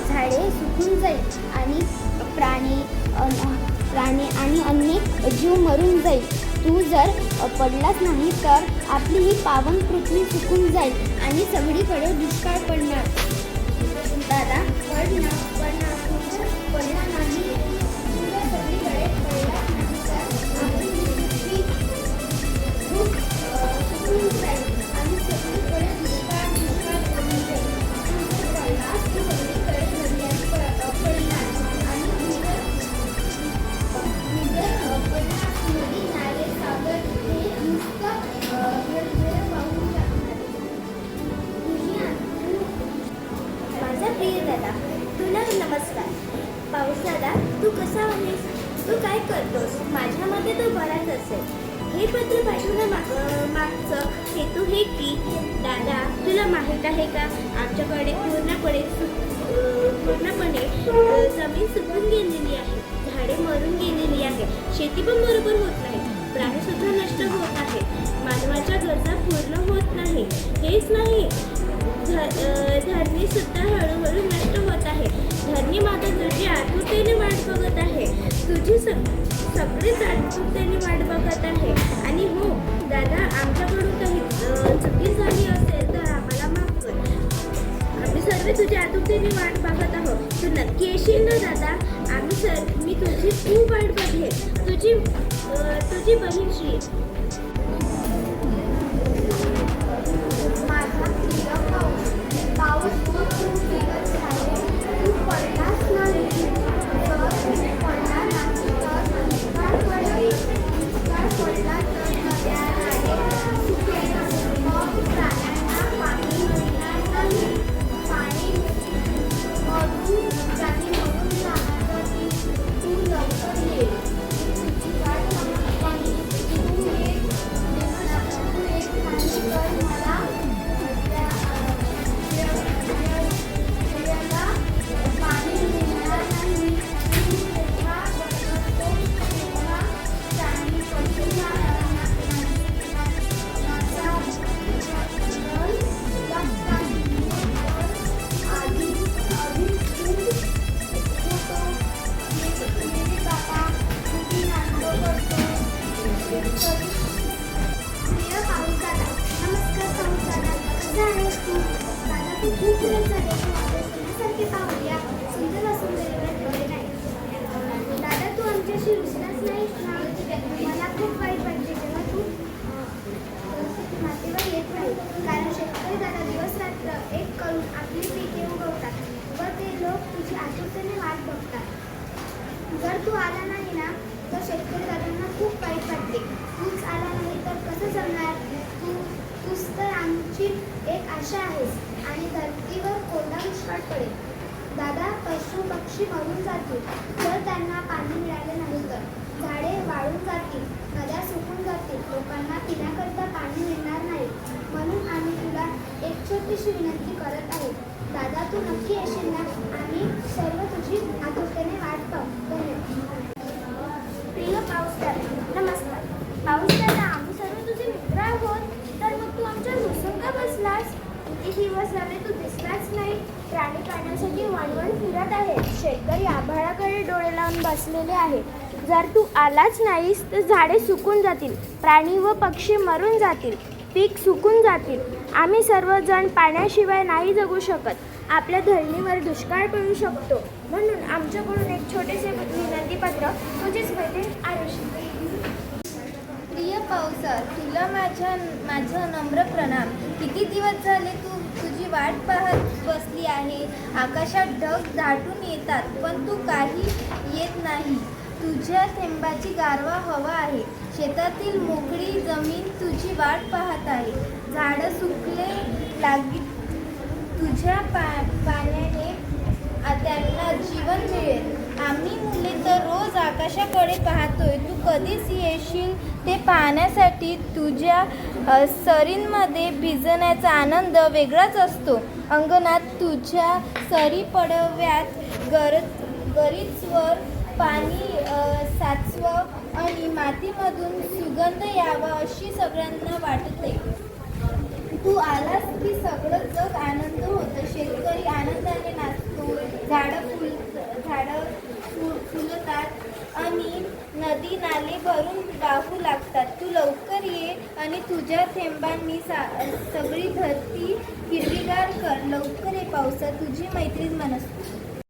झाडे सुकून जाईल आणि प्राणी प्राणी आणि अनेक जीव मरून जाईल. तू जर पडलाच नाही तर आपली ही पावन पृथ्वी सुकून जाईल आणि सगळीकडे दुष्काळ पडणार. दादा पडणार पडणार पडला नाही. पाऊस दादा तू कसा आहेस? तू काय करतोस? माझ्या मते तो बराच असेल. हे पत्र पाठवणं मा मागचं हेतू हे की दादा तुला माहीत आहे का? आमच्याकडे पूर्णपणे पूर्णपणे जमीन सुकून गेलेली आहे. झाडे मरून गेलेली आहे. शेती पण बरोबर होत नाही. प्राणीसुद्धा नष्ट होत आहे. मानवाच्या गरजा पूर्ण होत नाही. हेच नाही. धरणीसुद्धा हळूहळू नष्ट होत धरणी माता तुझी आतुरतेने वाट बघत आहे. तुझी सग सगळीच आतुरतेने वाट बघत आहे. आणि हो दादा आमच्याकडून काही चुकी झाली असेल तर आम्हाला माफ कर. आम्ही सर्व तुझ्या आतुरतेने वाट बघत आहोत. तू नक्की येशील ना दादा? आम्ही सर मी तुझी खूप वाट बघेन. तुझी तुझी बहीण श्री तू आला नाही ना तर शेतकरी दादांना खूप वाईट वाटते तूच आला नाही तर कसं जमणार तू तूच तर आमची एक आशा आहेस आणि धरतीवर कोरडा दुष्काळ पडेल दादा पशु पक्षी मरून जातील जर त्यांना पाणी मिळाले नाही तर. झाडे वाळून जातील नद्या सुकून जातील लोकांना पिण्याकरता पाणी मिळणार नाही. म्हणून आम्ही तुला एक छोटीशी विनंती करत आहे. दादा तू नक्की येशील ना आम्ही सर्व तुझी आतुरतेने वाट पाहू धन्यवाद प्रिय पाऊस दादा नमस्कार पाऊस दादा आम्ही सर्व तुझे मित्र आहोत तर मग तू आमच्या रुसून का बसलास किती दिवस झाले तू दिसलाच नाही. प्राणी पाण्यासाठी वणवण फिरत आहेत शेतकरी आभाळाकडे डोळे लावून बसलेले आहेत. जर तू आलाच नाहीस तर झाडे सुकून जातील. प्राणी व पक्षी मरून जातील. पीक सुकून जातील. आम्ही सर्वजण पाण्याशिवाय नाही जगू शकत. आपल्या धरणीवर दुष्काळ पडू शकतो. म्हणून आमच्याकडून एक छोटेसे विनंतीपत्र तुझीच मैत्रीण आयुष्य प्रिय पावसा तुला माझ्या माझं नम्र प्रणाम. किती दिवस झाले तू तुझी वाट पाहत बसली आहे. आकाशात ढग दाटून येतात पण तू काही येत नाही. तुझ्या थेंबाची गारवा हवा आहे. शेतातील मोकळी जमीन तुझी वाट पाहत आहे. झाडं सुकले लागी तुझ्या पा पाण्याने त्यांना जीवन मिळेल. आम्ही मुले तर रोज आकाशाकडे पाहतोय. तू कधीच येशील ते पाहण्यासाठी तुझ्या सरींमध्ये भिजण्याचा आनंद वेगळाच असतो. अंगणात तुझ्या सरी पडव्यात गर गरीचवर पाणी साचवं आणि मातीमधून सुगंध यावा अशी सगळ्यांना वाटते. तू आलास की सगळं जग आनंद होतं. शेतकरी आनंदाने नाचतो. झाडं फुल झाडं फुल फुलतात आणि नदी नाले भरून वाहू लागतात. तू लवकर ये आणि तुझ्या थेंबांनी सा सगळी धरती हिरवीगार कर. लवकर ये पावसा तुझी मैत्रीण मनस्वी.